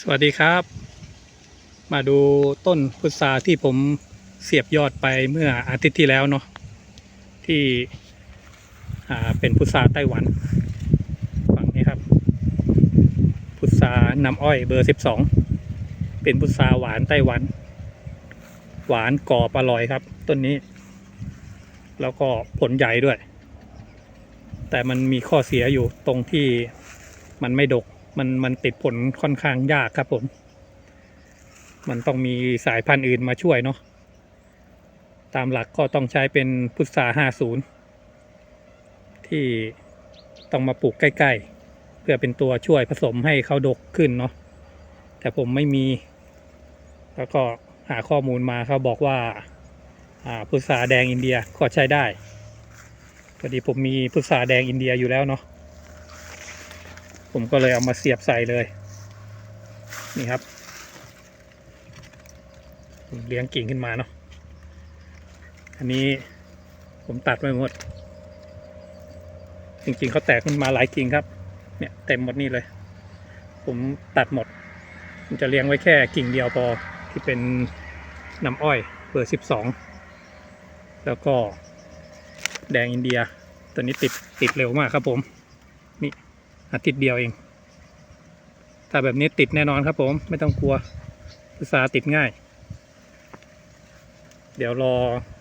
สวัสดีครับ มาดูต้นพุทราที่ผมเสียบยอดไปเมื่ออาทิตย์ที่แล้วเนาะที่เป็นพุทราไต้หวันฝั่งนี้ครับ พุทราน้ำอ้อยเบอร์สิบสองเป็นพุทราหวานไต้หวัน หวานกรอบอร่อยครับ ต้นนี้ แล้วก็ผลใหญ่ด้วย แต่มันมีข้อเสียอยู่ตรงที่มันไม่ดก มันมันติดผลค่อนข้างยากครับผม มันต้องมีสายพันธุ์อื่นมาช่วยเนาะตามหลักก็ต้องใช้เป็นพุทราห้าศูนย์ที่ต้องมาปลูกใกล้ ๆ เพื่อเป็นตัวช่วยผสมให้เขาดกขึ้นเนาะแต่ผมไม่มี แล้วก็หาข้อมูลมาเขาบอกว่าพุทราแดงอินเดียก็ใช้ได้พอดีผมมีพุทราแดงอินเดียอยู่แล้วเนาะ ผมก็เลยเอามาเสียบใส่เลย นี่ครับผมเลี้ยงกิ่งขึ้นมาเนาะอันนี้ผมตัดไปหมด จริงๆเขาแตกขึ้นมาหลายกิ่งครับ เนี่ยเต็มหมดนี่เลย ผมตัดหมดผมจะเลี้ยงไว้แค่กิ่งเดียวพอที่เป็นน้ำอ้อยเบอร์สิบสองแล้วก็แดงอินเดีย ตัวนี้ติดติดเร็วมากครับผม นี่ อาทิตย์เดียวเอง ถ้าแบบนี้ติดแน่นอนครับผม ไม่ต้องกลัวพุทราติดง่าย เดี๋ยวรอ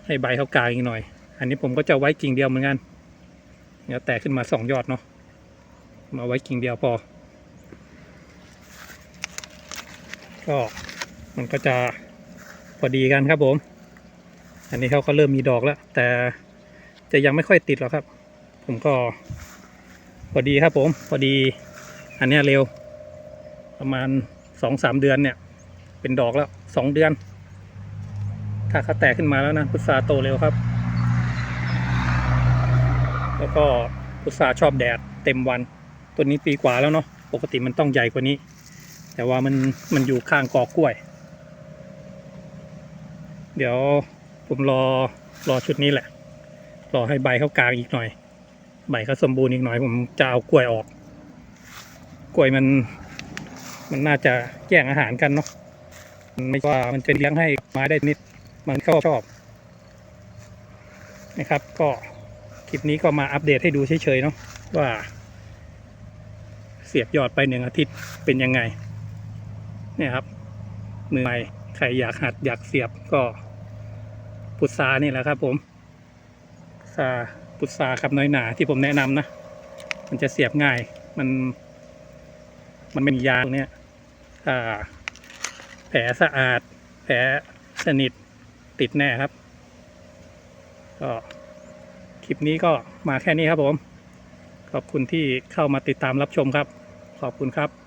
ให้ใบเขากลางอีกหน่อย อันนี้ผมก็จะไว้กิ่งเดียวเหมือนกันเดี๋ยวแตกขึ้นมาสองยอดเนาะ มาไว้กิ่งเดียวพอ ก็มันก็จะพอดีกันครับผม อันนี้เขาก็เริ่มมีดอกแล้ว แต่จะยังไม่ค่อยติดหรอกครับ ผมก็ พอดีครับผมพอดี อันนี้เร็ว ประมาณสองสามเดือนเนี่ย เป็นดอกแล้วสองเดือน ถ้าเขาแตกขึ้นมาแล้วนะพุทราโตเร็วครับ แล้วก็พุทราชอบแดดเต็มวัน ตัวนี้ปีกว่าแล้วเนาะปกติมันต้องใหญ่กว่านี้ แต่ว่ามันมันอยู่ข้างกอกล้วย เดี๋ยวผมรอรอชุดนี้แหละ รอให้ใบเขากลางอีกหน่อย ใบเขาสมบูรณ์อีกหน่อยผมจะเอากล้วยออก กล้วยมัน มันน่าจะแย่งอาหารกันเนาะมันไม่ว่ามันจะเลี้ยงให้ไม้ได้นิด มันก็ชอบนะครับ ก็คลิปนี้ก็มาอัปเดตให้ดูเฉยๆเนาะว่า เสียบยอดไปหนึ่งอาทิตย์เป็นยังไงเนี่ยครับมือใหม่ใครอยากหัดอยากเสียบก็พุทรานี่แหละครับผมพุทรา พุทราครับน้อยหนาที่ผมแนะนำนะ มันจะเสียบง่าย มัน มันไม่มียางตรงเนี้ยถ้าแผลสะอาด แผลสนิทติดแน่ครับ ก็คลิปนี้ก็มาแค่นี้ครับผม ขอบคุณที่เข้ามาติดตามรับชมครับ ขอบคุณครับ